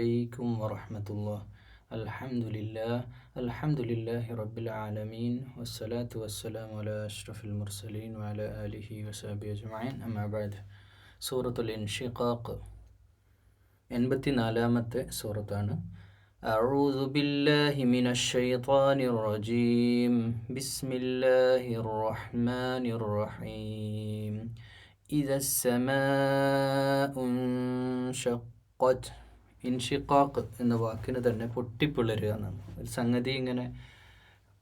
عليكم ورحمة الله الحمد لله الحمد لله رب العالمين والصلاة والسلام على أشرف المرسلين وعلى آله وصحبه أجمعين أما بعد سورة الانشقاق എൺപത്തിനാലാമത്തെ സൂറത്താണ് أعوذ بالله من الشيطان الرجيم بسم الله الرحمن الرحيم إذا السماء انشقت ഇൻഷിഖാഖ് എന്ന വാക്കിന് തന്നെ പൊട്ടിപ്പിളരുക എന്നാണ്. ഒരു സംഗതി ഇങ്ങനെ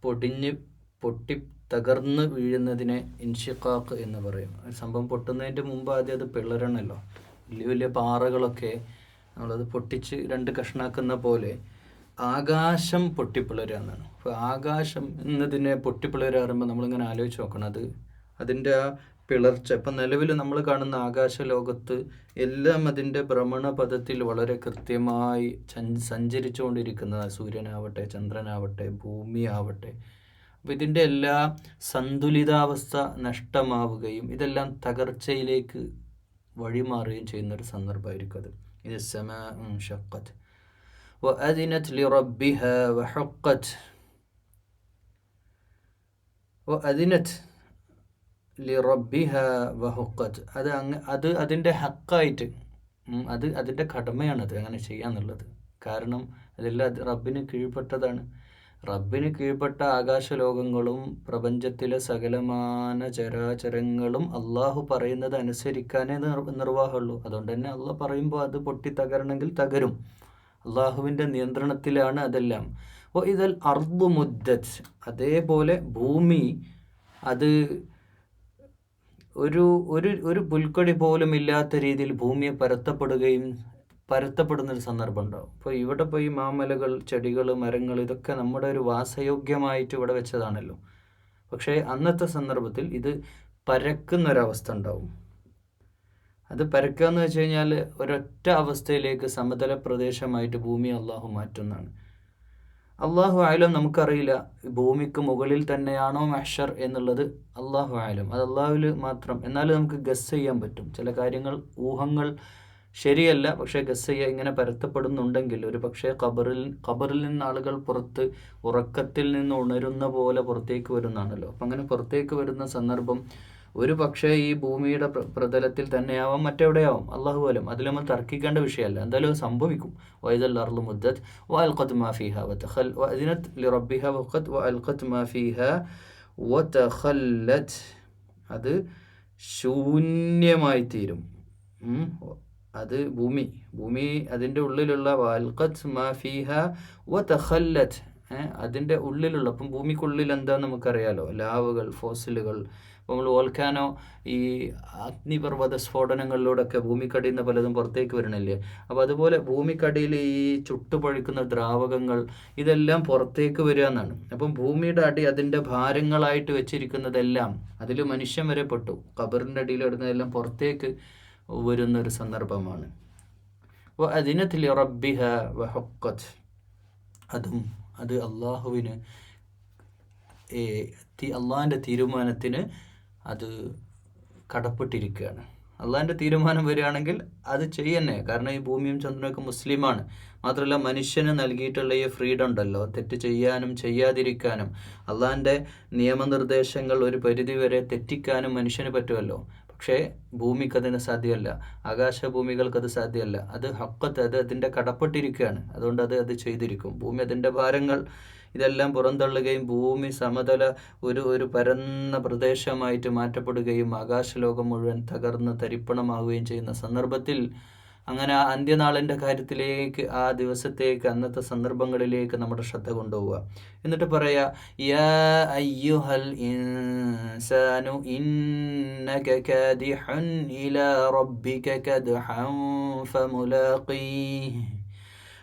പൊടിഞ്ഞ് പൊട്ടി തകർന്ന് വീഴുന്നതിനെ ഇൻഷിഖാഖ് എന്ന് പറയും. ഒരു സംഭവം പൊട്ടുന്നതിന്റെ മുമ്പ് ആദ്യം അത് പിളരണമല്ലോ വലിയ വലിയ പാറകളൊക്കെ നമ്മളത് പൊട്ടിച്ച് രണ്ട് കഷ്ണാക്കുന്ന പോലെ ആകാശം പൊട്ടിപ്പിളരുക എന്നാണ്. അപ്പോൾ ആകാശം എന്നതിനെ പൊട്ടിപ്പിളരാറുമ്പോൾ നമ്മളിങ്ങനെ ആലോചിച്ച് നോക്കണം. അത് അതിന്റെ ആ പിളർച്ച ഇപ്പം നിലവിൽ നമ്മൾ കാണുന്ന ആകാശ ലോകത്ത് എല്ലാം അതിൻ്റെ ഭ്രമണപഥത്തിൽ വളരെ കൃത്യമായി സഞ്ചരിച്ചുകൊണ്ടിരിക്കുന്നതാണ് സൂര്യനാവട്ടെ ചന്ദ്രനാവട്ടെ ഭൂമിയാവട്ടെ അപ്പോൾ ഇതിൻ്റെ എല്ലാ സന്തുലിതാവസ്ഥ നഷ്ടമാവുകയും ഇതെല്ലാം തകർച്ചയിലേക്ക് വഴിമാറുകയും ചെയ്യുന്ന ഒരു സന്ദർഭമായിരിക്കും അത് ഇത് സമ ഷക്കത്ത് وأذنت لربها وحقت وأذنت ലിറബിഹ അത് അങ്ങ് അത് അതിന്റെ ഹക്കായിട്ട് അത് അതിന്റെ കടമയാണത് അങ്ങനെ ചെയ്യാന്നുള്ളത്. കാരണം അതെല്ലാം അത് റബ്ബിന് കീഴ്പ്പെട്ടതാണ്. റബ്ബിന് കീഴ്പ്പെട്ട ആകാശലോകങ്ങളും പ്രപഞ്ചത്തിലെ സകലമാന ചരാചരങ്ങളും അള്ളാഹു പറയുന്നത് അനുസരിക്കാനേ നിർ നിർവാഹമുള്ളൂ. അതുകൊണ്ട് തന്നെ അള്ളാഹ് പറയുമ്പോൾ അത് പൊട്ടി തകരണമെങ്കിൽ തകരും. അള്ളാഹുവിന്റെ നിയന്ത്രണത്തിലാണ് അതെല്ലാം. ഓ ഇതൽ അർബു മുദ്ദത്ത് അതേപോലെ ഭൂമി അത് ഒരു ഒരു ഒരു പുൽക്കൊടി പോലും ഇല്ലാത്ത രീതിയിൽ ഭൂമിയെ പരത്തപ്പെടുകയും പരത്തപ്പെടുന്ന ഒരു സന്ദർഭം ഉണ്ടാവും അപ്പോൾ ഇവിടെ പോയി മാമലകൾ ചെടികൾ മരങ്ങൾ ഇതൊക്കെ നമ്മുടെ ഒരു വാസയോഗ്യമായിട്ട് ഇവിടെ വെച്ചതാണല്ലോ. പക്ഷേ അന്നത്തെ സന്ദർഭത്തിൽ ഇത് പരക്കുന്നൊരവസ്ഥ ഉണ്ടാവും. അത് പരക്കുക എന്ന് വെച്ച് കഴിഞ്ഞാൽ ഒരൊറ്റ അവസ്ഥയിലേക്ക് സമതല പ്രദേശമായിട്ട് ഭൂമി അള്ളാഹു മാറ്റുന്നതാണ്. അള്ളാഹു ആയാലും നമുക്കറിയില്ല. ഭൂമിക്ക് മുകളിൽ തന്നെയാണോ മഷർ എന്നുള്ളത് അള്ളാഹു ആയാലും അത് അള്ളാഹുവിൽ മാത്രം. എന്നാലും നമുക്ക് ഗസ് ചെയ്യാൻ പറ്റും. ചില കാര്യങ്ങൾ ഊഹങ്ങൾ ശരിയല്ല. പക്ഷേ ഗസയ്യ ഇങ്ങനെ പരത്തപ്പെടുന്നുണ്ടെങ്കിൽ ഒരു പക്ഷേ ഖബറിൽ ഖബറിൽ നിന്ന് ആളുകൾ പുറത്ത് ഉറക്കത്തിൽ നിന്ന് ഉണരുന്ന പോലെ പുറത്തേക്ക് വരുന്നതാണല്ലോ. അപ്പം അങ്ങനെ പുറത്തേക്ക് വരുന്ന സന്ദർഭം ഒരു പക്ഷേ ഈ ഭൂമിയുടെ പ്രതലത്തിൽ തന്നെയാവാം മറ്റെവിടെയാവും? അള്ളാഹു പോലും നമ്മൾ തർക്കിക്കേണ്ട വിഷയമല്ല. എന്തായാലും സംഭവിക്കും. വൈദൽ അർലു മുദ്ദത്ത് വഅൽഖത് മാഫിഹ വത്തഖൽ വതഖൽ വഅദിനത് ലിറബ്ബിഹ വഖത് വഅൽഖത് മാ ഫീഹ വതഖല്ലത്. അത് ശൂന്യമായി തീരും. അത് ഭൂമി. ഭൂമി അതിന്റെ ഉള്ളിലുള്ള വാൽഖത്ത് മാഫിഹ വ വതഖല്ലത്. അതിന്റെ ഉള്ളിലുള്ള അപ്പം ഭൂമിക്കുള്ളിൽ എന്താ നമുക്കറിയാലോ? ലാവുകൾ ഫോസിലുകൾ. ഇപ്പം നമ്മൾ വോൾക്കാനോ ഈ അഗ്നിപർവത സ്ഫോടനങ്ങളിലൂടെയൊക്കെ ഭൂമിക്കടിയിൽ നിന്ന് പലതും പുറത്തേക്ക് വരണില്ലേ? അപ്പോൾ അതുപോലെ ഭൂമിക്കടിയിൽ ഈ ചുട്ടുപഴുക്കുന്ന ദ്രാവകങ്ങൾ ഇതെല്ലാം പുറത്തേക്ക് വരിക എന്നാണ്. അപ്പം ഭൂമിയുടെ അടി അതിന്റെ ഭാരങ്ങളായിട്ട് വെച്ചിരിക്കുന്നതെല്ലാം അതിൽ മനുഷ്യൻ വരെ പെട്ടു. കബറിന്റെ അടിയിൽ ഇടുന്നതെല്ലാം പുറത്തേക്ക് വരുന്നൊരു സന്ദർഭമാണ്. വ അതിനത്തിൽ റബ്ബിഹ വഹക്കത്ത് അതും അത് അള്ളാഹുവിന് അള്ളാഹിന്റെ തീരുമാനത്തിന് അത് കടപ്പെട്ടിരിക്കുകയാണ്. അള്ളാഹിന്റെ തീരുമാനം വരികയാണെങ്കിൽ അത് ചെയ്യന്നെ. കാരണം ഈ ഭൂമിയും ചന്ദ്രനൊക്കെ മുസ്ലിമാണ്. മാത്രമല്ല മനുഷ്യന് നൽകിയിട്ടുള്ള ഈ ഫ്രീഡം ഉണ്ടല്ലോ. തെറ്റ് ചെയ്യാനും ചെയ്യാതിരിക്കാനും. അള്ളാഹിന്റെ നിയമനിർദ്ദേശങ്ങൾ ഒരു പരിധിവരെ തെറ്റിക്കാനും മനുഷ്യന് പറ്റുമല്ലോ. പക്ഷേ ഭൂമിക്കതിന് സാധ്യമല്ല. ആകാശഭൂമികൾക്കത് സാധ്യമല്ല. അത് ഹക്കത്ത് അത് അതിന്റെ കടപ്പെട്ടിരിക്കുകയാണ്. അതുകൊണ്ട് അത് അത് ചെയ്തിരിക്കും. ഭൂമി അതിന്റെ ഭാരങ്ങൾ ഇതെല്ലാം പുറന്തള്ളുകയും ഭൂമി സമതല ഒരു ഒരു പരന്ന പ്രദേശമായിട്ട് മാറ്റപ്പെടുകയും ആകാശലോകം മുഴുവൻ തകർന്ന് തരിപ്പണമാവുകയും ചെയ്യുന്ന സന്ദർഭത്തിൽ അങ്ങനെ അന്ത്യനാളിന്റെ കാര്യത്തിലേക്ക് ആ ദിവസത്തേക്ക് അന്നത്തെ സന്ദർഭങ്ങളിലേക്ക് നമ്മുടെ ശ്രദ്ധ കൊണ്ടുപോവുക. എന്നിട്ട് പറയുക ഇൻസാനു ഇന്നക റബ്ബിക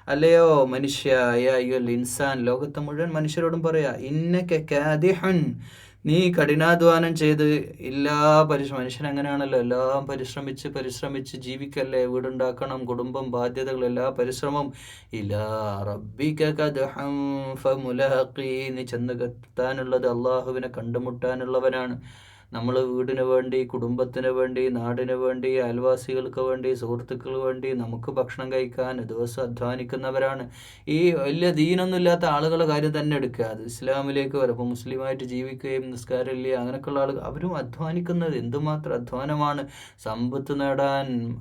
അല്ലയോ മനുഷ്യ അയ്യുൽ ഇൻസാൻ ലോകത്തെ മുഴുവൻ മനുഷ്യരോടും പറയാ ഇന്നക കാദിഹുൻ നീ കഠിനാധ്വാനം ചെയ്ത് എല്ലാ പരിശ്രമം മനുഷ്യൻ അങ്ങനെയാണല്ലോ എല്ലാം പരിശ്രമിച്ച് പരിശ്രമിച്ച് ജീവിക്കല്ലേ. വീടുണ്ടാക്കണം കുടുംബം ബാധ്യതകൾ എല്ലാ പരിശ്രമം. ഇലാ റബ്ബിക നീ ചെന്ന് കത്താനുള്ളത് അള്ളാഹുവിനെ കണ്ടുമുട്ടാനുള്ളവനാണ്. നമ്മൾ വീടിന് വേണ്ടി കുടുംബത്തിന് വേണ്ടി നാടിന് വേണ്ടി അയൽവാസികൾക്ക് വേണ്ടി സുഹൃത്തുക്കൾക്ക് വേണ്ടി നമുക്ക് ഭക്ഷണം കഴിക്കാൻ ദിവസം അധ്വാനിക്കുന്നവരാണ്. ഈ വലിയ ദീനൊന്നും ഇല്ലാത്ത ആളുകളുടെ കാര്യം തന്നെ എടുക്കുക. അത് ഇസ്ലാമിലേക്ക് വരും. അപ്പോൾ മുസ്ലിമായിട്ട് ജീവിക്കുകയും നിസ്കാരമില്ല അങ്ങനെയൊക്കെയുള്ള ആളുകൾ അവരും അധ്വാനിക്കുന്നത് എന്തുമാത്രം അധ്വാനമാണ്. സമ്പത്ത് നേടാൻ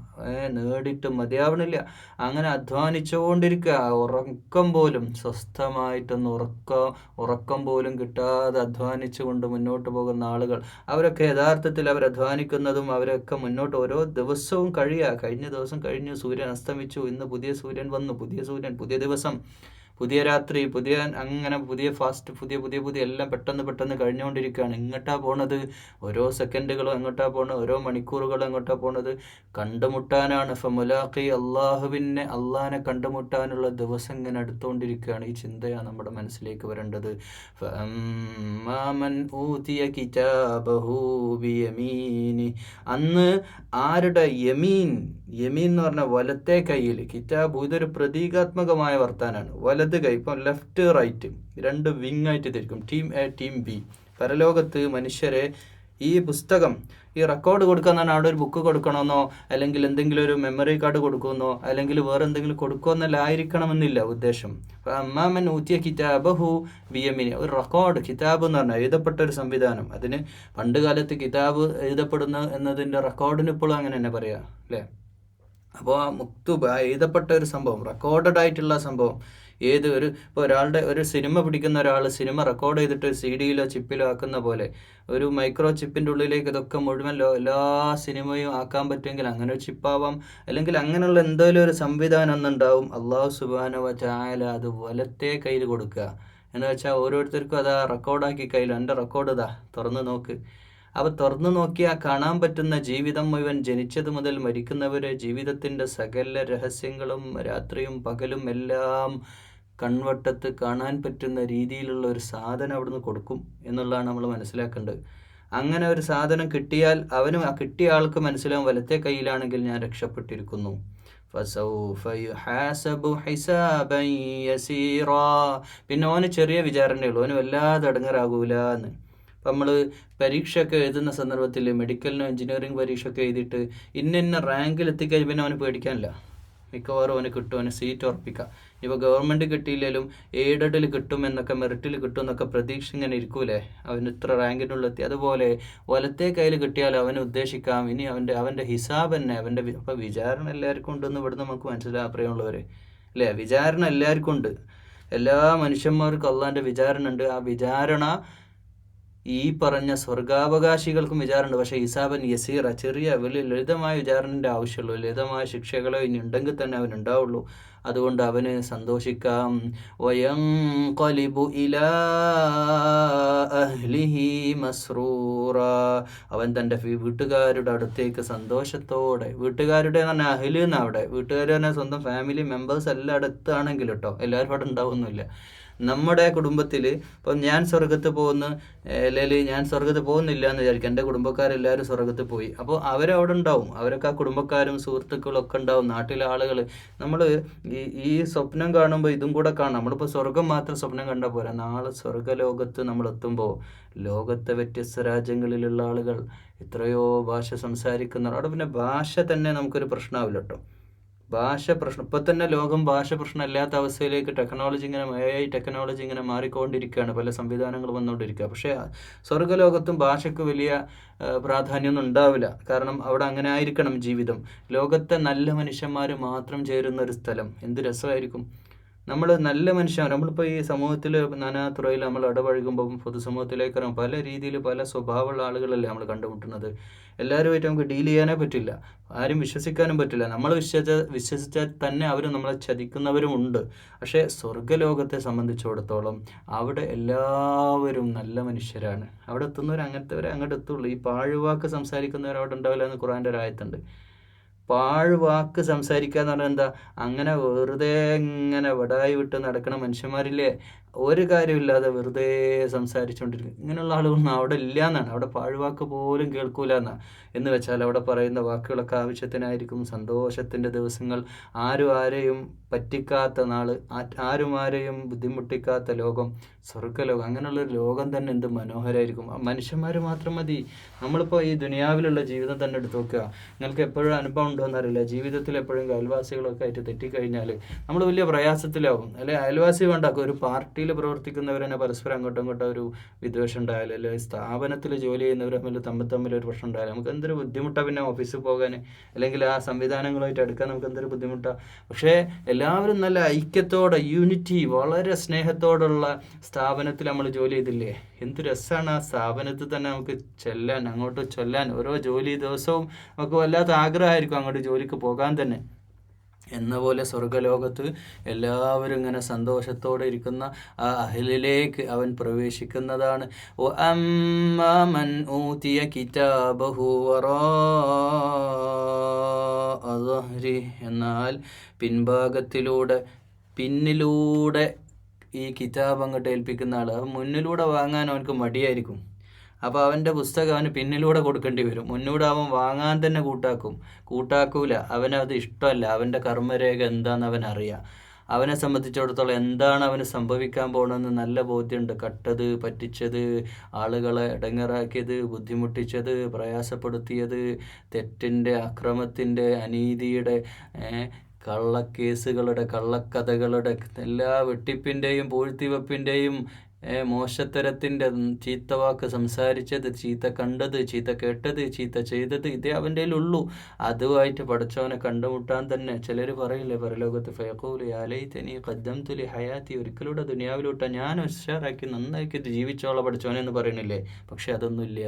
നേടിയിട്ട് മതിയാവണില്ല. അങ്ങനെ അധ്വാനിച്ചുകൊണ്ടിരിക്കുക. ഉറക്കം പോലും സ്വസ്ഥമായിട്ടൊന്ന് ഉറക്കം ഉറക്കം പോലും കിട്ടാതെ അധ്വാനിച്ചുകൊണ്ട് മുന്നോട്ട് പോകുന്ന ആളുകൾ. അവരൊക്കെ യഥാർത്ഥത്തിൽ അവർ അധ്വാനിക്കുന്നതും അവരൊക്കെ മുന്നോട്ട് ഓരോ ദിവസവും കഴിയുക കഴിഞ്ഞ ദിവസം കഴിഞ്ഞു സൂര്യൻ അസ്തമിച്ചു ഇന്ന് പുതിയ സൂര്യൻ വന്നു പുതിയ സൂര്യൻ പുതിയ ദിവസം പുതിയ രാത്രി പുതിയ അങ്ങനെ പുതിയ ഫാസ്റ്റ് പുതിയ പുതിയ പുതിയ എല്ലാം പെട്ടെന്ന് പെട്ടെന്ന് കഴിഞ്ഞുകൊണ്ടിരിക്കുകയാണ്. എങ്ങോട്ടാ പോണത്? ഓരോ സെക്കൻഡുകളും എങ്ങോട്ടാ പോണത്? ഓരോ മണിക്കൂറുകളും എങ്ങോട്ടാ പോണത്? കണ്ടുമുട്ടാനാണ്. ഫമുലാഖി അള്ളാഹുവിനെ അള്ളാഹിനെ കണ്ടുമുട്ടാനുള്ള ദിവസം ഇങ്ങനെ അടുത്തുകൊണ്ടിരിക്കുകയാണ്. ഈ ചിന്തയാണ് നമ്മുടെ മനസ്സിലേക്ക് വരേണ്ടത്. അന്ന് ആരുടെ യമീൻ യമീൻ എന്ന് പറഞ്ഞാൽ വലത്തെ കയ്യിൽ കിറ്റാബ് ഇതൊരു പ്രതീകാത്മകമായ വർത്താനാണ്. വലത് കൈ ഇപ്പം ലെഫ്റ്റ് റൈറ്റ് രണ്ട് വിങ് ആയിട്ട് തിരിക്കും. ടീം എ ടീം ബി പരലോകത്ത് മനുഷ്യരെ ഈ പുസ്തകം ഈ റെക്കോർഡ് കൊടുക്കാന്നാണ് അവിടെ ഒരു ബുക്ക് കൊടുക്കണമെന്നോ അല്ലെങ്കിൽ എന്തെങ്കിലും ഒരു മെമ്മറി കാർഡ് കൊടുക്കുമെന്നോ അല്ലെങ്കിൽ വേറെ എന്തെങ്കിലും കൊടുക്കുമെന്നല്ല ആയിരിക്കണമെന്നില്ല ഉദ്ദേശം അമ്മാമൻ ഊത്തിയ കിതാബഹു എമ്മിന് ഒരു റെക്കോർഡ് കിതാബ് എന്ന് പറഞ്ഞാൽ എഴുതപ്പെട്ട ഒരു സംവിധാനം. അതിന് പണ്ട് കാലത്ത് കിതാബ് എഴുതപ്പെടുന്ന എന്നതിന്റെ റെക്കോർഡിന് ഇപ്പോഴും അങ്ങനെ തന്നെ പറയാം അല്ലേ? അപ്പോൾ മുക്തുബ എഴുതപ്പെട്ട ഒരു സംഭവം റെക്കോർഡഡ് ആയിട്ടുള്ള സംഭവം ഏത് ഒരു ഇപ്പോൾ ഒരാളുടെ ഒരു സിനിമ പിടിക്കുന്ന ഒരാൾ സിനിമ റെക്കോർഡ് ചെയ്തിട്ട് സി ഡിയിലോ ചിപ്പിലോ ആക്കുന്ന പോലെ ഒരു മൈക്രോ ചിപ്പിന്റെ ഉള്ളിലേക്ക് ഇതൊക്കെ മുഴുവൻ എല്ലാ സിനിമയും ആക്കാൻ പറ്റുമെങ്കിൽ അങ്ങനെ ഒരു ചിപ്പാവാം അല്ലെങ്കിൽ അങ്ങനെയുള്ള എന്തെങ്കിലും ഒരു സംവിധാനം ഒന്നുണ്ടാവും അള്ളാഹു സുബാനോ ചായാല അത് വലത്തെ കയ്യിൽ കൊടുക്കുക. എന്ന് വെച്ചാൽ ഓരോരുത്തർക്കും അതാ റെക്കോർഡാക്കി കയ്യിൽ എന്റെ റെക്കോർഡ് ഇതാ തുറന്ന് നോക്ക്. അവ തുറന്നു നോക്കിയാൽ കാണാൻ പറ്റുന്ന ജീവിതം മുഴുവൻ ജനിച്ചത് മുതൽ മരിക്കുന്നവരെ ജീവിതത്തിന്റെ സകല രഹസ്യങ്ങളും രാത്രിയും പകലും എല്ലാം കൺവട്ടത്ത് കാണാൻ പറ്റുന്ന രീതിയിലുള്ള ഒരു സാധനം അവിടുന്ന് കൊടുക്കും എന്നുള്ളതാണ് നമ്മൾ മനസ്സിലാക്കേണ്ടത്. അങ്ങനെ ഒരു സാധനം കിട്ടിയാൽ അവനും ആ കിട്ടിയ ആൾക്ക് മനസ്സിലാവും വലത്തെ കയ്യിലാണെങ്കിൽ ഞാൻ രക്ഷപ്പെട്ടിരിക്കുന്നു. പിന്നെ ഓന് ചെറിയ വിചാരണയുള്ളൂ ഓന് വല്ലാതെ അടങ്ങറാകൂല എന്ന് നമ്മൾ പരീക്ഷയൊക്കെ എഴുതുന്ന സന്ദർഭത്തിൽ മെഡിക്കലിനോ എഞ്ചിനീയറിംഗ് പരീക്ഷയൊക്കെ എഴുതിയിട്ട് ഇന്ന ഇന്ന റാങ്കിൽ എത്തിക്കഴിഞ്ഞാൽ പിന്നെ അവന് പേടിക്കാനില്ല. മിക്കവാറും അവന് കിട്ടും അവന് സീറ്റ് ഉറപ്പിക്കാം. ഇപ്പോൾ ഗവൺമെന്റ് കിട്ടിയില്ലെങ്കിലും എയ്ഡഡിൽ കിട്ടും എന്നൊക്കെ മെറിറ്റിൽ കിട്ടും എന്നൊക്കെ പ്രതീക്ഷ ഇങ്ങനെ ഇരിക്കൂലേ? അവന് ഇത്ര റാങ്കിനുള്ളെത്തി അതുപോലെ വലത്തെ കയ്യിൽ കിട്ടിയാൽ അവന് ഉദ്ദേശിക്കാം. ഇനി അവന്റെ അവന്റെ ഹിസാബ് തന്നെ അവന്റെ അപ്പോൾ വിചാരണ എല്ലാവർക്കും ഉണ്ടെന്ന് ഇവിടുന്ന് നമുക്ക് മനസ്സിലാ പ്രിയമുള്ളവർ അല്ലേ? വിചാരണ എല്ലാവർക്കും ഉണ്ട്. എല്ലാ മനുഷ്യന്മാർക്കും അള്ളാന്റെ വിചാരണ ഉണ്ട്. ആ വിചാരണ ഈ പറഞ്ഞ സ്വർഗാവകാശികൾക്കും വിചാരമുണ്ട്. പക്ഷേ ഇസാബൻ യസീറ ചെറിയ വലിയ ലളിതമായ വിചാരണന്റെ ആവശ്യമുള്ളൂ. ലളിതമായ ശിക്ഷകളോ ഇനി ഉണ്ടെങ്കിൽ തന്നെ അവൻ ഉണ്ടാവുള്ളൂ. അതുകൊണ്ട് അവന് സന്തോഷിക്കാം. വയം കൊലിബു അഹ്ലിഹി മസ്രൂറ അവൻ തന്റെ വീട്ടുകാരുടെ അടുത്തേക്ക് സന്തോഷത്തോടെ വീട്ടുകാരുടെ എന്ന് പറഞ്ഞാൽ വീട്ടുകാർ തന്നെ സ്വന്തം ഫാമിലി മെമ്പേഴ്സ് എല്ലാം അടുത്താണെങ്കിലും കേട്ടോ. എല്ലാവരും അവിടെ ഉണ്ടാവുന്നില്ല നമ്മുടെ കുടുംബത്തിൽ ഇപ്പം ഞാൻ സ്വർഗത്ത് പോകുന്നു അല്ലെങ്കിൽ ഞാൻ സ്വർഗത്ത് പോകുന്നില്ല എന്ന് വിചാരിക്കും. എന്റെ കുടുംബക്കാരെല്ലാവരും സ്വർഗത്ത് പോയി. അപ്പോൾ അവരവിടെ ഉണ്ടാവും അവരൊക്കെ ആ കുടുംബക്കാരും സുഹൃത്തുക്കളും ഒക്കെ ഉണ്ടാവും. നാട്ടിലെ ആളുകൾ നമ്മൾ ഈ ഈ സ്വപ്നം കാണുമ്പോൾ ഇതും കൂടെ കാണാം. നമ്മളിപ്പോൾ സ്വർഗം മാത്രം സ്വപ്നം കണ്ടാൽ പോരാ. നാളെ സ്വർഗലോകത്ത് നമ്മൾ എത്തുമ്പോൾ ലോകത്തെ വ്യത്യസ്ത രാജ്യങ്ങളിലുള്ള ആളുകൾ എത്രയോ ഭാഷ സംസാരിക്കുന്ന അവിടെ പിന്നെ ഭാഷ തന്നെ നമുക്കൊരു പ്രശ്നമാവില്ല കേട്ടോ. ഭാഷ പ്രശ്നം. ഇപ്പം തന്നെ ലോകം ഭാഷ പ്രശ്നമില്ലാത്ത അവസ്ഥയിലേക്ക് ടെക്നോളജി ഇങ്ങനെ എ ടെക്നോളജി ഇങ്ങനെ മാറിക്കൊണ്ടിരിക്കുകയാണ്. പല സംവിധാനങ്ങൾ വന്നുകൊണ്ടിരിക്കുക. പക്ഷേ സ്വർഗലോകത്തും ഭാഷയ്ക്ക് വലിയ പ്രാധാന്യമൊന്നും ഉണ്ടാവില്ല. കാരണം അവിടെ അങ്ങനെ ആയിരിക്കണം ജീവിതം. ലോകത്തെ നല്ല മനുഷ്യന്മാർ മാത്രം ചേരുന്ന ഒരു സ്ഥലം. എന്ത് രസമായിരിക്കും? നമ്മൾ നല്ല മനുഷ്യർ നമ്മളിപ്പോൾ ഈ സമൂഹത്തിൽ നാനാതുറയിൽ നമ്മൾ ഇടപഴകുമ്പോൾ പൊതുസമൂഹത്തിലേക്ക് പല രീതിയിൽ പല സ്വഭാവമുള്ള ആളുകളല്ലേ നമ്മൾ കണ്ടുമുട്ടുന്നത്. എല്ലാവരുമായിട്ട് നമുക്ക് ഡീൽ ചെയ്യാനേ പറ്റില്ല. ആരും വിശ്വസിക്കാനും പറ്റില്ല. നമ്മൾ വിശ്വസിച്ച വിശ്വസിച്ചാൽ തന്നെ അവർ നമ്മളെ ചതിക്കുന്നവരുമുണ്ട് പക്ഷേ സ്വർഗലോകത്തെ സംബന്ധിച്ചിടത്തോളം അവിടെ എല്ലാവരും നല്ല മനുഷ്യരാണ്. അവിടെ എത്തുന്നവർ അങ്ങനത്തെ അങ്ങോട്ട് എത്തുള്ളൂ. ഈ പാഴുവാക്ക് സംസാരിക്കുന്നവർ അവിടെ ഉണ്ടാവില്ല എന്ന് ഖുറാന്റെ ഒരു ആയത്തുണ്ട്. പാഴ്വാക്ക് സംസാരിക്കുക എന്ന് പറഞ്ഞാൽ എന്താ? അങ്ങനെ വെറുതെ ഇങ്ങനെ വടായി വിട്ട് നടക്കണ മനുഷ്യന്മാരില്ലേ? ഒരു കാര്യമില്ലാതെ വെറുതെ സംസാരിച്ചുകൊണ്ടിരിക്കും ഇങ്ങനെയുള്ള ആളുകളൊന്നും അവിടെ ഇല്ല എന്നാണ് അവിടെ പാഴ്വാക്ക് പോലും കേൾക്കൂല എന്നാണ് എന്ന് വെച്ചാൽ അവിടെ പറയുന്ന വാക്കുകളൊക്കെ ആവശ്യത്തിനായിരിക്കും. സന്തോഷത്തിന്റെ ദിവസങ്ങൾ ആരും ആരെയും പറ്റിക്കാത്ത നാൾ ആരും ആരെയും ബുദ്ധിമുട്ടിക്കാത്ത ലോകം സ്വർഗലോകം അങ്ങനെയുള്ളൊരു ലോകം തന്നെ എന്ത് മനോഹരമായിരിക്കും മനുഷ്യന്മാർ മാത്രം മതി. നമ്മളിപ്പോൾ ഈ ദുനിയാവിലുള്ള ജീവിതം തന്നെ എടുത്ത് നോക്കുക. നിങ്ങൾക്ക് എപ്പോഴും അനുഭവം ഉണ്ടോ എന്നറിയില്ല. ജീവിതത്തിൽ എപ്പോഴും അയൽവാസികളൊക്കെ ആയിട്ട് തെറ്റിക്കഴിഞ്ഞാൽ നമ്മൾ വലിയ പ്രയാസത്തിലാവും. അല്ലെ? അയൽവാസി വേണ്ട ഒരു പാർട്ടിയിൽ പ്രവർത്തിക്കുന്നവർ തന്നെ പരസ്പരം അങ്ങോട്ടും ഇങ്ങോട്ടും ഒരു വിദ്വേഷം ഉണ്ടായാലും? അല്ലെങ്കിൽ സ്ഥാപനത്തിൽ ജോലി ചെയ്യുന്നവർ തമ്മിൽ തമ്മിൽ തമ്മിൽ ഒരു പ്രശ്നം ഉണ്ടായാലും? നമുക്ക് എന്തൊരു ബുദ്ധിമുട്ടാണ് പിന്നെ ഓഫീസിൽ പോകാൻ അല്ലെങ്കിൽ ആ സംവിധാനങ്ങളുമായിട്ട് എടുക്കാൻ നമുക്ക് എന്തൊരു ബുദ്ധിമുട്ടാണ് പക്ഷേ എല്ലാവരും നല്ല ഐക്യത്തോടെ യൂണിറ്റി വളരെ സ്നേഹത്തോടുള്ള സ്ഥാപനത്തിൽ നമ്മൾ ജോലി ചെയ്തില്ലേ? എന്ത് രസമാണ് ആ സ്ഥാപനത്തിൽ തന്നെ നമുക്ക് ചെല്ലാൻ അങ്ങോട്ട് ചൊല്ലാൻ. ഓരോ ജോലി ദിവസവും നമുക്ക് വല്ലാത്ത ആഗ്രഹമായിരിക്കും അങ്ങോട്ട് ജോലിക്ക് പോകാൻ തന്നെ. എന്ന പോലെ സ്വർഗലോകത്ത് എല്ലാവരും ഇങ്ങനെ സന്തോഷത്തോടെ ഇരിക്കുന്ന ആ അഹലിലേക്ക് അവൻ പ്രവേശിക്കുന്നതാണ്. ഓ അമ്മൻ മൻ ഊതിയ കിതാബഹു വറാഅ ളഹ്രി." എന്നാൽ പിൻഭാഗത്തിലൂടെ പിന്നിലൂടെ ഈ കിതാബ് അങ്ങോട്ട് ഏൽപ്പിക്കുന്ന ആൾ മുന്നിലൂടെ വാങ്ങാൻ അവനക്ക് മടിയായിരിക്കും. അപ്പോൾ അവന്റെ പുസ്തകം അവന് പിന്നിലൂടെ കൊടുക്കേണ്ടി വരും. മുന്നൂടെ അവൻ വാങ്ങാൻ തന്നെ കൂട്ടാക്കും. കൂട്ടാക്കൂല. അവനത് ഇഷ്ടമല്ല. അവന്റെ കർമ്മരേഖ എന്താണെന്ന് അവൻ അറിയാം. അവനെ സംബന്ധിച്ചിടത്തോളം എന്താണ് അവന് സംഭവിക്കാൻ പോകണമെന്ന് നല്ല ബോധ്യമുണ്ട്. കട്ടത് പറ്റിച്ചത് ആളുകളെ ഇടങ്ങറാക്കിയത് ബുദ്ധിമുട്ടിച്ചത് പ്രയാസപ്പെടുത്തിയത് തെറ്റിന്റെ അക്രമത്തിന്റെ അനീതിയുടെ കള്ളക്കേസുകളുടെ കള്ളക്കഥകളുടെ എല്ലാ വെട്ടിപ്പിന്റെയും പൂഴ്ത്തിവെപ്പിന്റെയും മോശത്തരത്തിന്റെ ചീത്ത വാക്ക് സംസാരിച്ചത് ചീത്ത കണ്ടത് ചീത്ത കേട്ടത് ചീത്ത ചെയ്തത് ഇതേ അവന്റെ ഉള്ളൂ അതുമായിട്ട് പഠിച്ചവനെ കണ്ടുമുട്ടാൻ തന്നെ ചിലർ പറയില്ലേ പരലോകത്ത് ഫയക്കൂലി ആലയിത്തനി കദ്ദം തുലി ഹയാത്തി ഒരിക്കലൂടെ ദുനിയാവിലൂട്ട ഞാൻ ഉഷാറാക്കി നന്നാക്കി ജീവിച്ചോളെ പഠിച്ചവനെന്ന് പറയണില്ലേ പക്ഷെ അതൊന്നുമില്ല.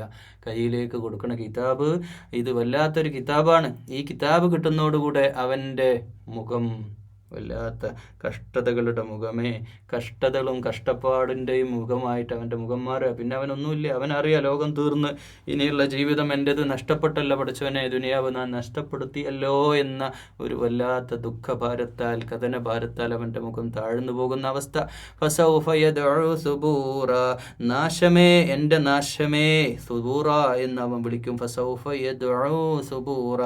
കയ്യിലേക്ക് കൊടുക്കണ കിതാബ് ഇത് വല്ലാത്തൊരു കിതാബാണ്. ഈ കിതാബ് കിട്ടുന്നതോടുകൂടെ അവന്റെ മുഖം വല്ലാത്ത കഷ്ടതകളുടെ മുഖമേ. കഷ്ടതകളും കഷ്ടപ്പാടിന്റെയും മുഖമായിട്ട് അവന്റെ മുഖം മാറുക. പിന്നെ അവനൊന്നുമില്ല. അവനറിയാം ലോകം തീർന്ന് ഇനിയുള്ള ജീവിതം എന്റെത് നഷ്ടപ്പെട്ടല്ല പഠിച്ചവനെ ദുനിയാവ് നാൻ നഷ്ടപ്പെടുത്തിയല്ലോ എന്ന ഒരു വല്ലാത്ത ദുഃഖഭാരത്താൽ കഥന ഭാരത്താൽ അവന്റെ മുഖം താഴ്ന്നു പോകുന്ന അവസ്ഥ. സുബൂറ. നാശമേ എന്റെ നാശമേ സുബൂറ എന്ന് അവൻ വിളിക്കും. ഫസൗഫ സുബൂറ.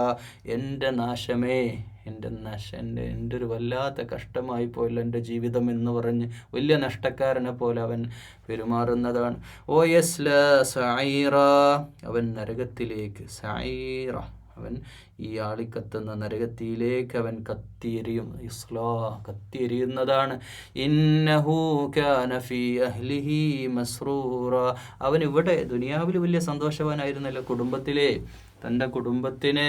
എന്റെ നാശമേ. എന്റെ നശ എന്റെ എന്റെ ഒരു വല്ലാത്ത കഷ്ടമായി പോയല്ലോ എന്റെ ജീവിതം എന്ന് പറഞ്ഞ് വലിയ നഷ്ടക്കാരനെ പോലെ അവൻ പെരുമാറുന്നതാണ്. ഓ യസ്ല സൈറ അവൻ നരകത്തിലേക്ക് സൈറ അവൻ ഈ ആളിക്കത്തുന്ന നരകത്തിയിലേക്ക് അവൻ കത്തിയെരിയും ഇസ്ലാ കത്തിയെരിയുന്നതാണ് അവൻ ഇവിടെ ദുനിയാവിൽ വലിയ സന്തോഷവാനായിരുന്നല്ലോ കുടുംബത്തിലെ. തന്റെ കുടുംബത്തിന്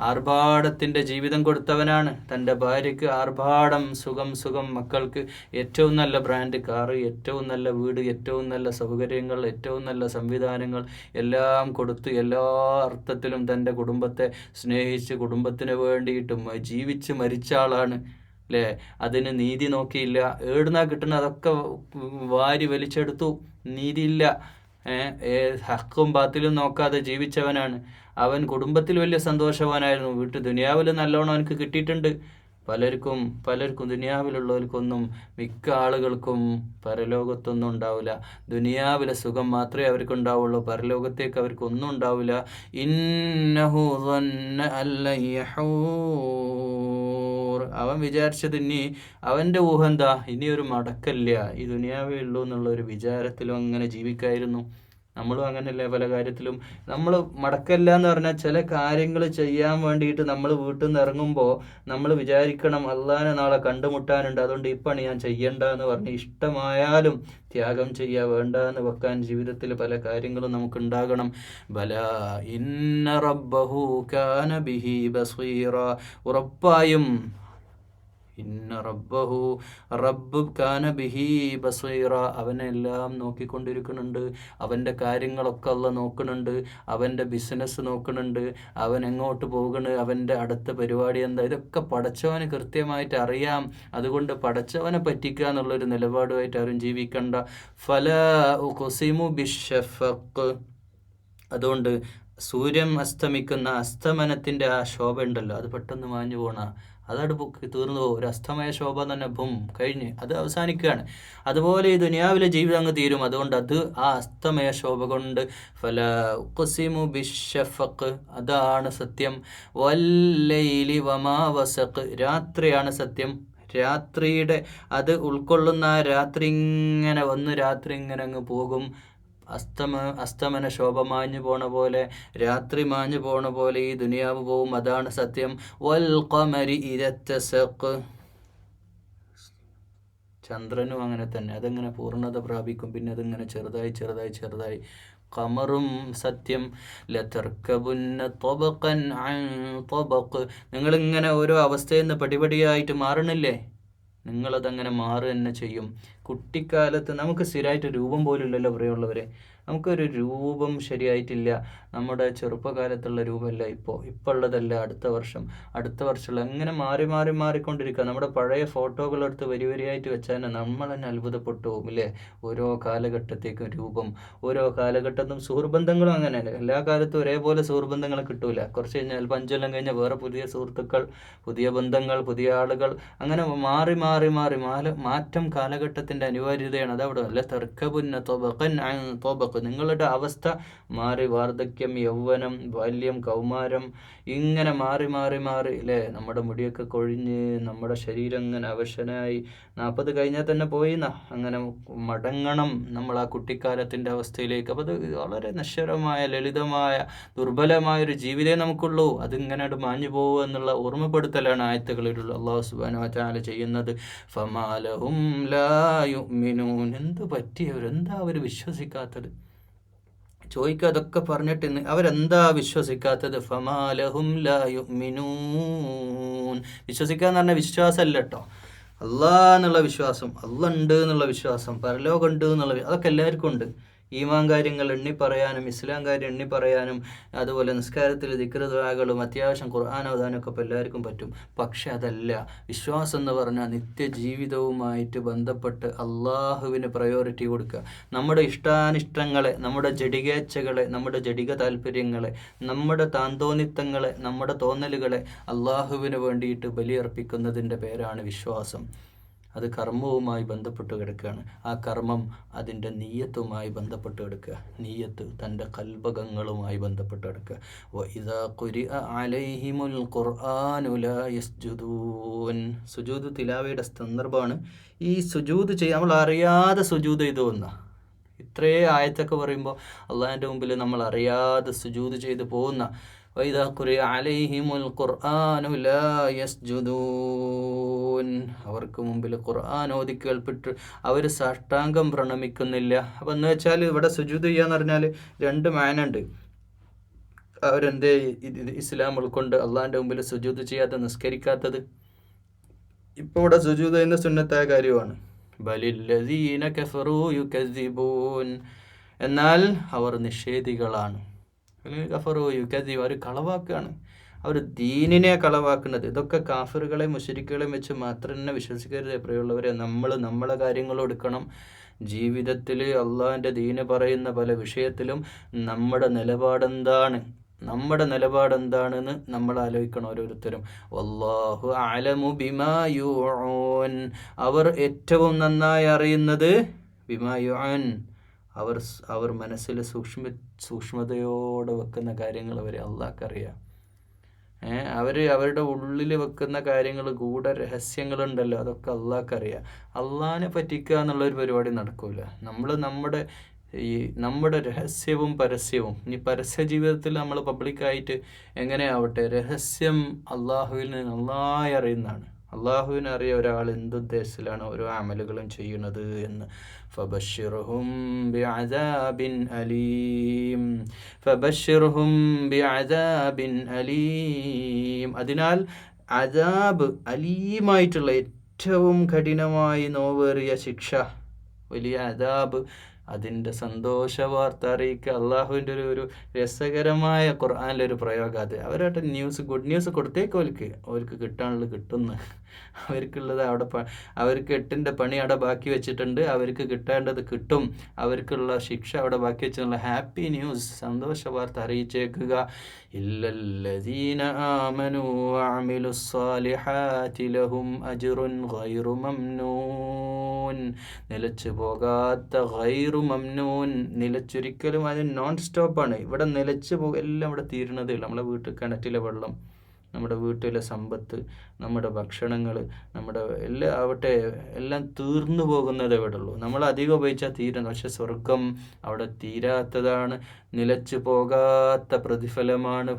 ആർഭാടത്തിന്റെ ജീവിതം കൊടുത്തവനാണ്. തന്റെ ഭാര്യയ്ക്ക് ആർഭാടം സുഖം സുഖം മക്കൾക്ക് ഏറ്റവും നല്ല ബ്രാൻഡ് കാറ് ഏറ്റവും നല്ല വീട് ഏറ്റവും നല്ല സൗകര്യങ്ങൾ ഏറ്റവും നല്ല സംവിധാനങ്ങൾ എല്ലാം കൊടുത്ത് എല്ലാ അർത്ഥത്തിലും തന്റെ കുടുംബത്തെ സ്നേഹിച്ച് കുടുംബത്തിന് വേണ്ടിയിട്ട് ജീവിച്ച് മരിച്ച ആളാണ്. അല്ലേ? അതിന് നീതി നോക്കിയില്ല. ഏടുന്നാ കിട്ടുന്ന അതൊക്കെ വാരി വലിച്ചെടുത്തു. നീതിയില്ല. ഹക്കും ബാത്തിലും നോക്കാതെ ജീവിച്ചവനാണ്. അവൻ കുടുംബത്തിൽ വലിയ സന്തോഷവാനായിരുന്നു. വീട്ടു ദുനിയാവിൽ നല്ലോണം അവനക്ക് കിട്ടിയിട്ടുണ്ട്. പലർക്കും പലർക്കും ദുനിയാവിലുള്ളവർക്കൊന്നും മിക്ക ആളുകൾക്കും പരലോകത്തൊന്നും ഉണ്ടാവില്ല. ദുനിയാവിലെ സുഖം മാത്രമേ അവർക്ക് ഉണ്ടാവുള്ളൂ പരലോകത്തേക്ക് അവർക്ക് ഒന്നും ഉണ്ടാവില്ല. ഇന്നഹു അവൻ വിചാരിച്ചത് ഇനി അവന്റെ ഊഹം എന്താ? ഇനി ഒരു മടക്കല്ല. ഈ ദുനിയാവേ ഉള്ളൂ എന്നുള്ള ഒരു വിചാരത്തിലും അങ്ങനെ ജീവിക്കായിരുന്നു. നമ്മളും അങ്ങനെയല്ലേ പല കാര്യത്തിലും. നമ്മൾ മടക്കല്ല എന്ന് പറഞ്ഞാൽ ചില കാര്യങ്ങൾ ചെയ്യാൻ വേണ്ടിയിട്ട് നമ്മൾ വീട്ടിൽ നിന്ന് ഇറങ്ങുമ്പോൾ നമ്മൾ വിചാരിക്കണം അള്ളാനെ നാളെ കണ്ടുമുട്ടാനുണ്ട്. അതുകൊണ്ട് ഈ പണി ഞാൻ ചെയ്യണ്ട എന്ന് പറഞ്ഞ് ഇഷ്ടമായാലും ത്യാഗം ചെയ്യുക വേണ്ട എന്ന് വെക്കാൻ ജീവിതത്തിൽ പല കാര്യങ്ങളും നമുക്ക് ഉണ്ടാകണം ബല ഇന്ന റബ്ബഹു കാന ബിഹി ബസീറ. ഉറപ്പായും ഇന്ന റബ്ബഹു റബ്ബ് കാന ബിഹി ബസീറ. അവനെല്ലാം നോക്കിക്കൊണ്ടിരിക്കുന്നുണ്ട്. അവന്റെ കാര്യങ്ങളൊക്കെ അല്ല നോക്കുന്നുണ്ട്. അവന്റെ ബിസിനസ് നോക്കുന്നുണ്ട്. അവൻ എങ്ങോട്ട് പോകുന്നു അവന്റെ അടുത്ത പരിപാടി എന്താ? ഇതൊക്കെ പടച്ചവന് കൃത്യമായിട്ട് അറിയാം. അതുകൊണ്ട് പടച്ചവനെ പറ്റിക്കുക എന്നുള്ളൊരു നിലപാടുമായിട്ട് ആരും ജീവിക്കണ്ട. ഫല ഉസിമു ബിഷഫക്ക് അതുകൊണ്ട് സൂര്യൻ അസ്തമിക്കുന്ന അസ്തമനത്തിന്റെ ആ ശോഭ ഉണ്ടല്ലോ അത് പെട്ടെന്ന് മാഞ്ഞു പോണ. അതവിടെ ബുക്ക് തീർന്നു പോകും. ഒരു അസ്തമയ ശോഭ തന്നെ ബും കഴിഞ്ഞ് അത് അവസാനിക്കുകയാണ്. അതുപോലെ ഈ ദുനിയാവിലെ ജീവിതം അങ്ങ് തീരും. അതുകൊണ്ട് അത് ആ അസ്തമയ ശോഭ കൊണ്ട് ഫല ഉഖ്സിമു ബിഷഫക്ക് അതാണ് സത്യം. വല്ലയിലി വമാവസക്ക് രാത്രിയാണ് സത്യം. രാത്രിയുടെ അത് ഉൾക്കൊള്ളുന്ന രാത്രി ഇങ്ങനെ വന്ന് രാത്രി ഇങ്ങനെ അങ്ങ് പോകും. അസ്തമ അസ്തമന ശോഭ മാഞ്ഞു പോണ പോലെ രാത്രി മാഞ്ഞു പോണ പോലെ ഈ ദുനിയാവ് പോവും. അതാണ് സത്യം. വൽ ഖമരി ഇരത്തസഖ് ചന്ദ്രനും അങ്ങനെ തന്നെ. അതങ്ങനെ പൂർണത പ്രാപിക്കും. പിന്നെ അതിങ്ങനെ ചെറുതായി ചെറുതായി ചെറുതായി. കമറും സത്യം. ലതർക്കബുന്ന തൊബക്കൻ തൊബക്ക് നിങ്ങളിങ്ങനെ ഓരോ അവസ്ഥയിൽ നിന്ന് പടിപടിയായിട്ട് മാറണില്ലേ? നിങ്ങളതങ്ങനെ മാറുക തന്നെ ചെയ്യും. കുട്ടിക്കാലത്ത് നമുക്ക് സ്ഥിരമായിട്ട് രൂപം പോലും ഇല്ലല്ലോ പ്രിയമുള്ളവരെ. നമുക്കൊരു രൂപം ശരിയായിട്ടില്ല. നമ്മുടെ ചെറുപ്പകാലത്തുള്ള രൂപമല്ല ഇപ്പോൾ ഇപ്പോൾ ഉള്ളതല്ല അടുത്ത വർഷം. അടുത്ത വർഷമുള്ള അങ്ങനെ മാറി മാറി മാറിക്കൊണ്ടിരിക്കുക നമ്മുടെ പഴയ ഫോട്ടോകൾ എടുത്ത് വരി വരിയായിട്ട് വെച്ചാൽ നമ്മൾ തന്നെ അത്ഭുതപ്പെട്ടു പോകും അല്ലേ ഓരോ കാലഘട്ടത്തേക്കും രൂപം ഓരോ കാലഘട്ടത്തും സുഹൃബന്ധങ്ങളും അങ്ങനെയല്ല എല്ലാ കാലത്തും ഒരേപോലെ സുഹൃബന്ധങ്ങൾ കിട്ടൂല. കുറച്ച് കഴിഞ്ഞാൽ ചിലപ്പോൾ അഞ്ചെല്ലാം കഴിഞ്ഞാൽ വേറെ പുതിയ സുഹൃത്തുക്കൾ പുതിയ ബന്ധങ്ങൾ പുതിയ ആളുകൾ അങ്ങനെ മാറി മാറി മാറി. മാറ്റം കാലഘട്ടത്തിന്റെ അനിവാര്യതയാണ്. അതവിടെ അല്ല തർക്കപുന്ന തൊബക്കൻ തോബക്ക് നിങ്ങളുടെ അവസ്ഥ മാറി വാർദ്ധക്യം യൗവനം ബാല്യം കൗമാരം ഇങ്ങനെ മാറി മാറി മാറി അല്ലേ നമ്മുടെ മുടിയൊക്കെ കൊഴിഞ്ഞ് നമ്മുടെ ശരീരം ഇങ്ങനെ അവശനായി. നാൽപ്പത് കഴിഞ്ഞാൽ തന്നെ പോയിന്നാ. അങ്ങനെ മടങ്ങണം നമ്മൾ ആ കുട്ടിക്കാലത്തിന്റെ അവസ്ഥയിലേക്ക്. അപ്പോൾ അത് വളരെ നശ്വരമായ ലളിതമായ ദുർബലമായൊരു ജീവിതമേ നമുക്കുള്ളൂ. അതിങ്ങനെ മാഞ്ഞു പോകുക എന്നുള്ള ഓർമ്മപ്പെടുത്തലാണ് ആയത്തുകളിലുള്ള അള്ളാഹു സുബാനു വാറ്റാല ചെയ്യുന്നത് ഫമാലഹും ലാ മിനൂൻ എന്ത് പറ്റിയവരെന്താ അവർ വിശ്വസിക്കാത്തത്? ചോദിക്കുക അതൊക്കെ പറഞ്ഞിട്ട് അവരെന്താ വിശ്വസിക്കാത്തത്? ഫമാലഹും ലാ യുഅ്മിനൂൻ വിശ്വസിക്കുക എന്ന് പറഞ്ഞാൽ വിശ്വാസമല്ല കേട്ടോ. അള്ളാ എന്നുള്ള വിശ്വാസം അള്ള ഉണ്ട് എന്നുള്ള വിശ്വാസം പരലോകം ഉണ്ട് എന്നുള്ള അതൊക്കെ എല്ലാവർക്കും ഉണ്ട്. ഈമാൻ കാര്യങ്ങൾ എണ്ണി പറയാനും ഇസ്ലാം കാര്യം എണ്ണി പറയാനും അതുപോലെ നിസ്കാരത്തിൽ ദിക്രദ്വാകളും അത്യാവശ്യം ഖുർആൻ ഓതാനും ഒക്കെ ഇപ്പോൾ എല്ലാവർക്കും പറ്റും. പക്ഷെ അതല്ല. വിശ്വാസം എന്ന് പറഞ്ഞാൽ നിത്യജീവിതവുമായിട്ട് ബന്ധപ്പെട്ട് അള്ളാഹുവിന് പ്രയോറിറ്റി കൊടുക്കുക നമ്മുടെ ഇഷ്ടാനിഷ്ടങ്ങളെ നമ്മുടെ ജഡികേച്ഛകളെ നമ്മുടെ ജഡിക താല്പര്യങ്ങളെ നമ്മുടെ താന്തോന്നിത്തങ്ങളെ നമ്മുടെ തോന്നലുകളെ അള്ളാഹുവിന് വേണ്ടിയിട്ട് ബലിയർപ്പിക്കുന്നതിന്റെ പേരാണ് വിശ്വാസം. അത് കർമ്മവുമായി ബന്ധപ്പെട്ട് കിടക്കുകയാണ്. ആ കർമ്മം അതിന്റെ നീയത്തുമായി ബന്ധപ്പെട്ട് കിടക്കുക. നീയത്ത് തന്റെ കൽബകങ്ങളുമായി ബന്ധപ്പെട്ട് കിടക്കുക. യസ്ജുദൂൻ. സുജൂദ് തിലാവയുടെ സന്ദർഭമാണ്. ഈ സുജൂദ് ചെയ്യാൻ നമ്മൾ അറിയാതെ സുജൂദ് ചെയ്തു വന്ന. ഇത്രേ ആയത്തൊക്കെ പറയുമ്പോൾ അള്ളാഹിന്റെ മുമ്പിൽ നമ്മൾ അറിയാതെ സുജൂദ് ചെയ്തു പോകുന്ന وإذا قرئ عليهم القرآن لا يسجدون അവർക്ക് മുമ്പിൽ ഖുർആൻ ഓതി കേൾപ്പിട്ട് അവർ സാഷ്ടാംഗം പ്രണമിക്കുന്നില്ല അപ്പം എന്ന് വെച്ചാൽ ഇവിടെ സുജൂദ് ചെയ്യാന്ന് പറഞ്ഞാൽ രണ്ട് മാനുണ്ട് അവരെന്തേ ഇത് ഇത് ഇസ്ലാം ഉൾക്കൊണ്ട് അള്ളാഹിൻ്റെ മുമ്പിൽ സുജൂദ് ചെയ്യാതെ നിസ്കരിക്കാത്തത് ഇപ്പോൾ ഇവിടെ സുജൂദ് എന്ന സുന്നത്തായ കാര്യമാണ് ബലില്ലദീന കഫറൂ യുകദ്ദിബൂൻ എന്നാൽ അവർ നിഷേധികളാണ് അല്ലെങ്കിൽ കഫറൂ യുഗതി അവർ കളവാക്കുകയാണ്. അവർ ദീനിനെ കളവാക്കുന്നത്. ഇതൊക്കെ കാഫറുകളെ മുഷരിക്കുകളെ വെച്ച് മാത്രം തന്നെ വിശ്വസിക്കരുത് പ്രിയമുള്ളവരെ. നമ്മൾ നമ്മളെ കാര്യങ്ങൾ എടുക്കണം. ജീവിതത്തിൽ അള്ളാഹിന്റെ ദീന് പറയുന്ന പല വിഷയത്തിലും നമ്മുടെ നിലപാടെന്താണ്? നമ്മുടെ നിലപാട് എന്താണെന്ന് നമ്മൾ ആലോചിക്കണം ഓരോരുത്തരും. അള്ളാഹു അലമു ബിമാ യുഊൻ. അവർ ഏറ്റവും നന്നായി അറിയുന്നത് ബിമാ യുആൻ അവർ അവർ മനസ്സിൽ സൂക്ഷ്മ സൂക്ഷ്മതയോടെ വെക്കുന്ന കാര്യങ്ങൾ അവർ അള്ളാഹ്ക്കറിയാം. അവർ അവരുടെ ഉള്ളിൽ വെക്കുന്ന കാര്യങ്ങൾ ഗൂഢ രഹസ്യങ്ങളുണ്ടല്ലോ അതൊക്കെ അള്ളാഹ്ക്കറിയാം. അള്ളാഹിനെ പറ്റിക്കുക എന്നുള്ളൊരു പരിപാടി നടക്കില്ല നമ്മൾ നമ്മുടെ ഈ നമ്മുടെ രഹസ്യവും പരസ്യവും ഇനി പരസ്യ ജീവിതത്തിൽ നമ്മൾ പബ്ലിക്കായിട്ട് എങ്ങനെയാവട്ടെ രഹസ്യം അള്ളാഹുവിൽ നിന്ന് നന്നായി അറിയുന്നതാണ്. അള്ളാഹുവിന് അറിയ ഒരാൾ എന്തുദ്ദേശത്തിലാണ് ഓരോ അമലുകളും ചെയ്യുന്നത് എന്ന്. ഫബഷിർഹും ബിഅദാബിൻ അലീം. ബിഅദാബിൻ അലീം. അതിനാൽ അജാബ് അലീമായിട്ടുള്ള ഏറ്റവും കഠിനമായി നോവേറിയ ശിക്ഷ വലിയ അദാബ് അതിന്റെ സന്തോഷ വാർത്ത അറിയിക്കുക. അള്ളാഹുവിന്റെ ഒരു ഒരു രസകരമായ ഖുർആാനിലൊരു പ്രയോഗം അത്. അവരായിട്ട് ന്യൂസ് ഗുഡ് ന്യൂസ് കൊടുത്തേക്ക് അവർക്ക് അവർക്ക് കിട്ടാനുള്ളത് കിട്ടുന്നു. അവർക്കുള്ളത് അവിടെ അവർക്ക് എട്ടിന്റെ പണി അവിടെ ബാക്കി വെച്ചിട്ടുണ്ട്. അവർക്ക് കിട്ടേണ്ടത് കിട്ടും. അവർക്കുള്ള ശിക്ഷ അവിടെ ബാക്കി വെച്ചിട്ടുള്ള ഹാപ്പി ന്യൂസ് സന്തോഷ വാർത്ത അറിയിച്ചേക്കുക. ഇല്ലല്ലദീന ആമനു സ്സാലിഹാതി ലഹും അജ്റുൻ ഗൈറു മംനൂൻ. നിലച്ചു പോകാത്ത ഗൈറു മംനൂൻ നിലച്ചൊരിക്കലും അതിന് നോൺ സ്റ്റോപ്പാണ് ഇവിടെ നിലച്ചു പോകും എല്ലാം ഇവിടെ തീരണതേ ഉള്ളൂ നമ്മളെ വീട്ടിൽ കിണറ്റിലെ വെള്ളം. നമ്മുടെ വീട്ടിലെ സമ്പത്ത് നമ്മുടെ ഭക്ഷണങ്ങൾ നമ്മുടെ എല്ലാം ആവട്ടെ എല്ലാം തീർന്നു പോകുന്നതേ ഉള്ളൂ നമ്മൾ അധികം ഉപയോഗിച്ചാൽ തീരണം പക്ഷെ സ്വർഗം അവിടെ തീരാത്തതാണ്. നിലച്ചു പോകാത്ത പ്രതിഫലമാണ്.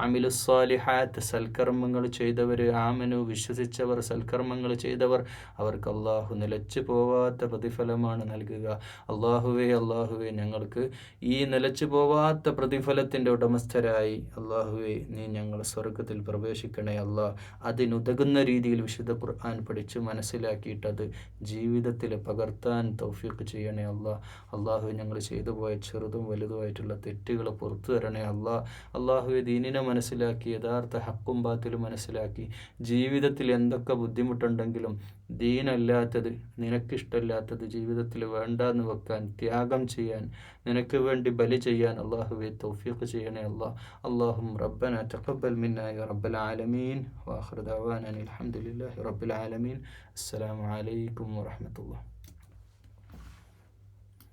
അമിലുസ്വാലിഹാത്ത് സൽക്കർമ്മങ്ങൾ ചെയ്തവർ ആമനു വിശ്വസിച്ചവർ സൽക്കർമ്മങ്ങൾ ചെയ്തവർ. അവർക്ക് അള്ളാഹു നിലച്ചു പോവാത്ത പ്രതിഫലമാണ് നൽകുക. അള്ളാഹുവേ അള്ളാഹുവേ ഞങ്ങൾക്ക് ഈ നിലച്ചു പോവാത്ത പ്രതിഫലത്തിന്റെ ഉടമസ്ഥരായി. അള്ളാഹുവേ നീ ഞങ്ങൾ സ്വർഗത്തിൽ പ്രവേശിക്കണേ അല്ല. അതിനുതകുന്ന രീതിയിൽ വിശുദ്ധ ഖുർആൻ പഠിച്ച് മനസ്സിലാക്കിയിട്ട് അത് ജീവിതത്തിൽ പകർത്താൻ തൗഫീഖ് ചെയ്യണേ അല്ല. അള്ളാഹു ഞങ്ങൾ ചെയ്തു പോയ ചെറുതും വലുതുമായിട്ടുള്ള തെറ്റുകൾ പുറത്തു തരണേ അല്ല. അള്ളാഹു ദീനിനെ മനസ്സിലാക്കി യഥാർത്ഥ ഹക്കും ബാത്തിലും മനസ്സിലാക്കി ജീവിതത്തിൽ എന്തൊക്കെ ബുദ്ധിമുട്ടുണ്ടെങ്കിലും ദീനല്ലാത്തത് നിനക്കിഷ്ടമല്ലാത്തത് ജീവിതത്തിൽ വേണ്ടാന്ന് വെക്കാൻ ത്യാഗം ചെയ്യാൻ നിനക്ക് വേണ്ടി ബലി ചെയ്യാൻ അള്ളാഹുവെ തൗഫീഖ് ചെയ്യണേ അള്ളാഹ് അള്ളാഹും റബ്ബന തഖബ്ബൽ മിന്നായ റബ്ബൽ ആലമീൻ. വാഹൃദാൻ അലഹമുല്ലാ റബ്ബിൽ ആലമീൻ. അസ്സലാമു അലൈക്കും വറഹ്മത്തുള്ളാഹി.